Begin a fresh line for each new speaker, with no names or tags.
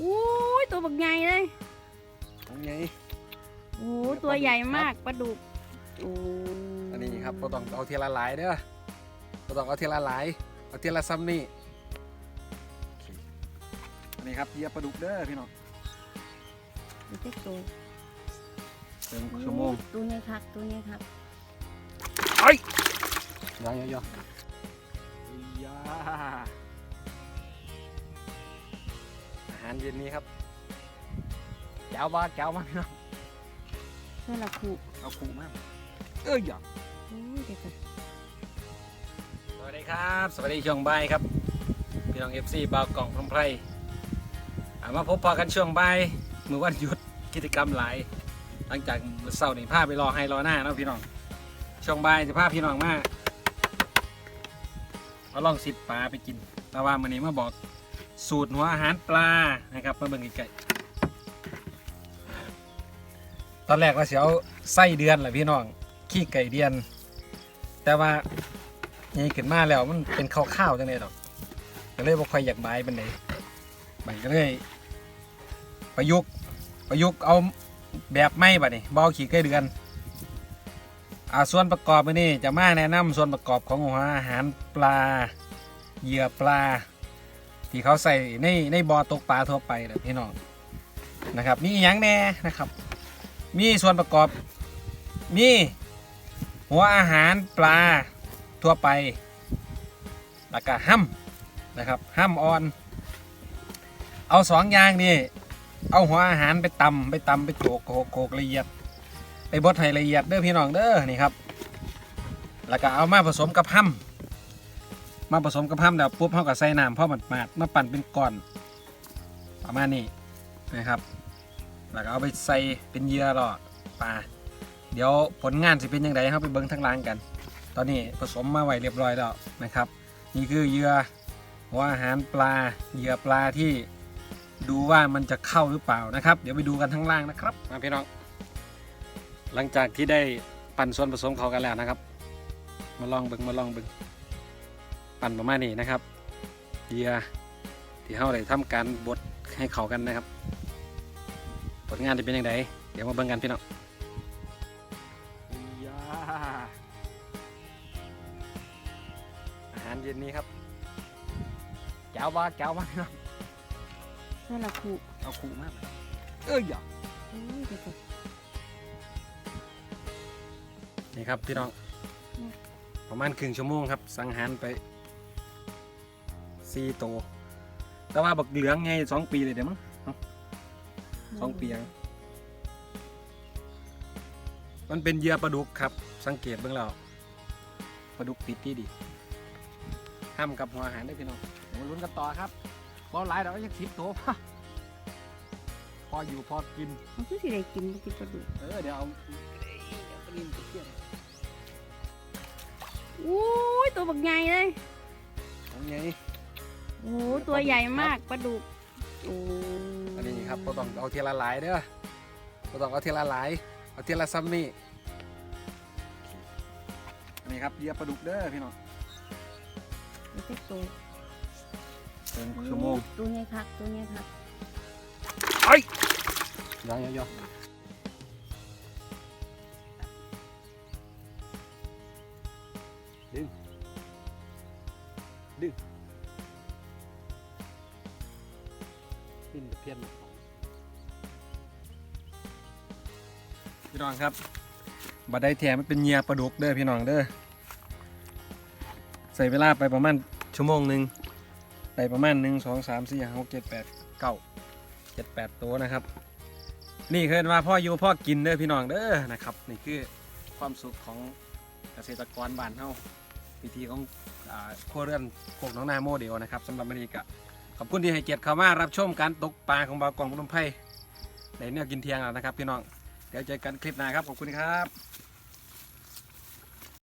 อุ้ยตัวบักใหญ่เลย
ของไง
โอ้ตัวใหญ่มากปลาดุกโอ้
อันนี้ครับก็ต้องเอาเทียละหลายเด้อก็ต้องเอาเทียละหลายเอาเทียละซ้ำนี่โอเคอันนี้ครับเหยียบปลาดุกเด้อพี่น้อง
ดูเจ๊ตัว
เติมชั่วโมง
ตัวนี้ครับตัวนี้ครับ
ไอ้ยยอยอยอาหารเย็นนี้ครับแก้วบ้าแก้วมาพี่น้อง
เพื่อละคู
เอาคูมากเอ้ยอย่า
โอ้ยเด็กอะ
สวัสดีครับ สวัสดีช่วงบ่ายครับพี่น้องเอฟซีบ่าวกล่องพรหมไพรอ่ามาพบปะกันช่วงบ่ายมือวันหยุดกิจกรรมหลาย หลังจากมื้อเสาร์นี่พาไปรอให้รอหน้าเนาะพี่น้องช่วงบ่ายจะพาพี่น้องมาเอาลองสิบปลาไปกินแต่ว่ามันนี้มาบอก สูตรหัวอาหารปลานะครับมาเบิ่งไกลๆตอนแรกว่าเสียวไส้เดือนแหละพี่น้องขี้ไก่เดือน แต่ว่านี่ขึ้นมาแล้วมันเป็นข้าวๆจังเลยดอกก็เลยบ่ค่อยอยากใบายเป็นไหนใบก็เลยประยุกต์ประยุกต์เอาแบบไม่บัดนี้เบาขี้ไก่เดือนอ่าส่วนประกอบนนี้จะมาแนะนำส่วนประกอบของหัวอาหารปลาเหยื่อปลา ที่เขาใส่ในในบ่อตกปลาทั่วไปนะพี่น้องนะครับ มีอย่างแน่นะครับ มีส่วนประกอบ มีหัวอาหารปลาทั่วไป แล้วก็ห้ำนะครับห้ำอ่อน เอาสองอย่างนี่เอาหัวอาหารไปตำไปตำไปโขกโขกโขลกละเอียด ไปบดให้ละเอียดเด้อพี่น้องเด้อนี่ครับ แล้วก็เอามาผสมกับห้ำ มาผสมกับห้ำแล้วปุ๊บเขาก็ใส่น้ำพ่อมันมาดมาปั่นเป็นก้อน ประมาณนี้นะครับ แล้วก็เอาไปใส่เป็นเหยื่อหรอปลาเดี๋ยวผลงานจะเป็นยังไงครับไปเบิ้งทางล่างกัน ตอนนี้ผสมมาไว้เรียบร้อยแล้วนะครับ นี่คือเหยื่อหัวอาหารปลาเหยื่อปลาที่ดูว่ามันจะเข้าหรือเปล่านะครับ เดี๋ยวไปดูกันทางล่างนะครับมาพี่น้อง หลังจากที่ได้ปั่นส่วนผสมเขากันแล้วนะครับ มาลองเบิ้งมาลองเบิ้ง ปั่นประมาณนี้นะครับเหยื่อที่เขาได้ทำการบดให้เขากันนะครับผลงานจะเป็นยังไงเดี๋ยวมาเบิ่งกันพี่น้องยาอาหารเย็นนี้ครับแก้วบ้าแก้วบ้าพี่น้อง
เพื่อละคู
เอาคูมากเอ้ยอย่า
โอ้ยเด็กอะ
นี่ครับพี่น้อง
อืม
ประมาณครึ่งชั่วโมงครับ สังหารไป สี่ตัวแต่ว่าบักเหลืองไงสองปีเลยเดี๋ยวมั้งเอ้าสองปียังมันเป็นเหยื่อปลาดุกครับ สังเกตเบื้องแล้วปลาดุกติดที่ดีห้ามกับหัวอาหารได้อพี่น้องเดี๋ยวมาลุ้นกันต่อครับบอลหลายเรายังสิบตัวพออยู่พอกิน
มันคือสิได้กินบ่กินปลาดุก
เออเดี๋ยวเอาเอ้ยเอาไปกินไปเที่ยว
อุ้ยตัวบักใหญ่เลย
ของไง
โอ้ตัวใหญ่มากปลาดุกโอ้
อันนี้ครับก็ต้องเอาเทียละหลายเด้อก็ต้องเอาเทียละหลาย เอาเทียละซ้ำนี่อันนี้ครับเหยียบปลาดุกเด้อพี่น้อง
ดูเจ๊ตัว
เติมชั่วโมง
ตัวนี้ครับตัวนี้ครับ
ไอ้ยยอยอยอดึงดึง ขึ้นเพี้ยนพี่น้องครับบัดได้แถมมันเป็นเหยียปลาดุกเด้อพี่น้องเด้อใส่เวลาไปประมาณชั่วโมงหนึ่งได้ประมาณหนึ่งสองสามสี่ห้าหกเจ็ดแปดเก้าเจ็ดแปดตัวนะครับ นี่คือว่าพ่ออยู่พ่อกินเด้อพี่น้องเด้อนะครับ นี่คือความสุขของเกษตรกรบ้านเฮาวิธีของอ่าครัวเรือนโคกน้องนาโมเดลนะครับสำหรับวันนี้ก็ ขอบคุณที่ให้เกียรติเข้ามารับชมการตกปลาของบ่าวกองพนมไพรในแนวกินเที่ยงแล้วนะครับพี่น้อง เดี๋ยวเจอกันคลิปหน้าครับ ขอบคุณครับ